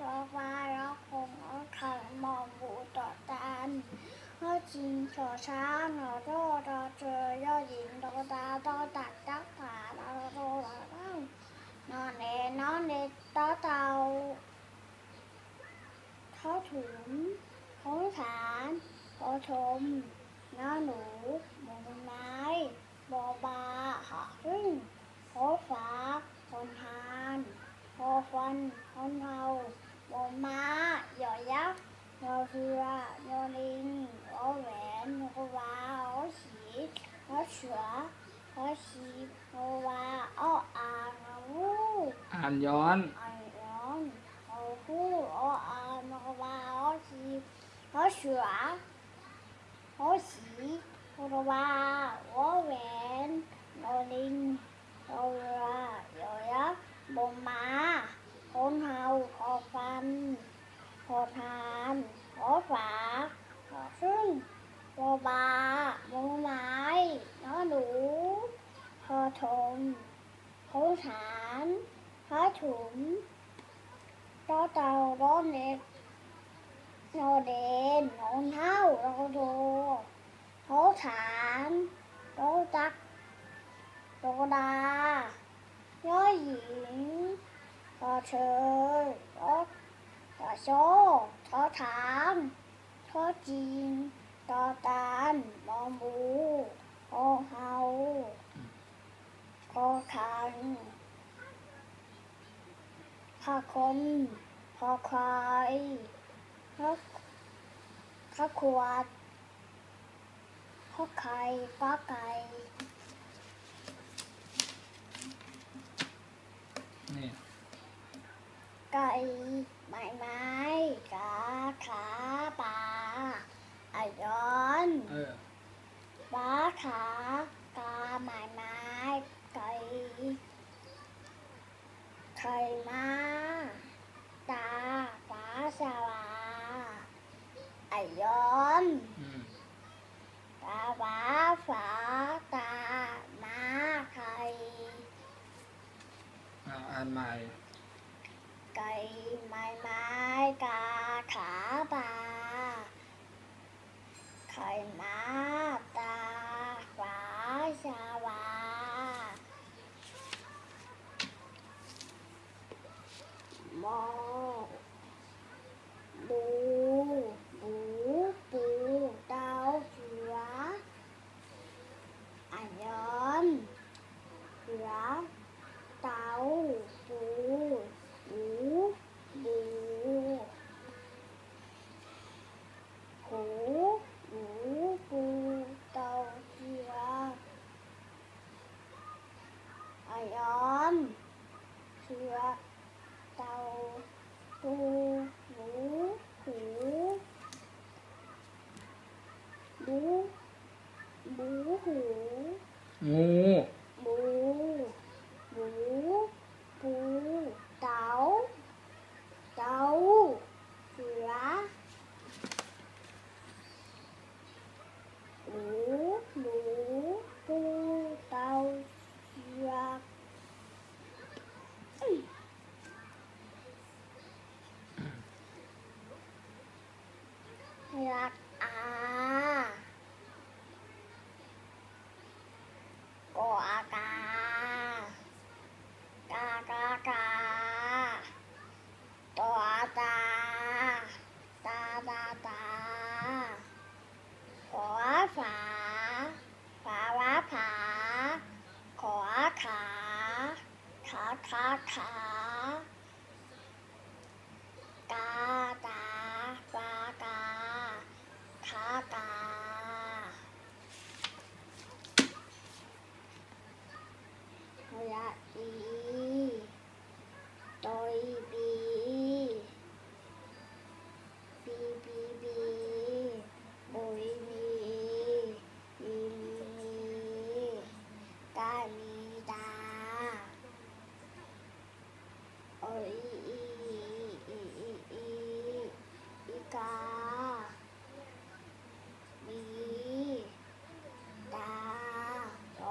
ทอฟ้ารักคงเอาขันมองบูต่อตานเมื่อจริงต่อช้างหนอโตต่อเจอยอดหญิงต่อตาต่อตัดตักผาต่อโตต่อตั้งนอนเนนอนเนต่อเตาท้อถุงท้องฐานท้อชมน้าหนูหมูไม้บอบาหารึ่งท้อฟ้าคนทาน พอฟันพอนเทาบอม้าหยอยักษ์ยอเรือยอลิงยอแหวนยอกวาออสียอเสือยอชียอว บมมาคนเฮาขอฟัน ขอทาน ขอฝาขอซึ่งบอบาบมไม้น้อหนูพอทมขอฐานพระถุมรอเตาร้อนเน็กนอเดนนอนเท้ารอโทขอฐานรอจักรอดา ย้อหญิงชอเชิญชอชอโซอถามชอจริงชอตามมอมูคอเฮาคอคันคอคมคอควายคอคอขวดคอไข่ปลาไก่ นี่ไก่ไม้ไม้กาขาปลาไอย้อนเออปลาขากาไม้ไม้ไก่ไข่ม้าตาปลาสวาไอย้อน อืม ตาปลาฝาตาม้าไข่ อ่าอ่านใหม่ ไก่ไม้ไม้ กาขาบาไข่มาตาฝาชาวาหมอบูบูปูเตาเสืออันยอนเสือ เตาปูหูบูหูหูปูเตาเสือ อายอนเสือเตาปูหูหูบูบูหู งู หมูหมูปูเต่าเต่าเสือหมูหมูปูเต่าเสืออื้อรักอา ก อากากากากาตออาตาตาตาตาขอฝาฝาวาผาขอขาขาขาขากาตาฟากาขากา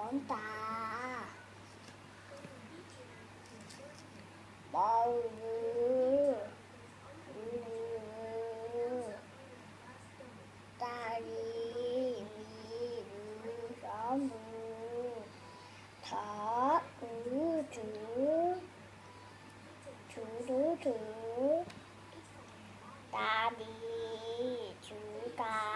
bọn ta. Bao ta đi đi rõ mù thở ứ chữ chữ đứa chữ ta đi chữ ta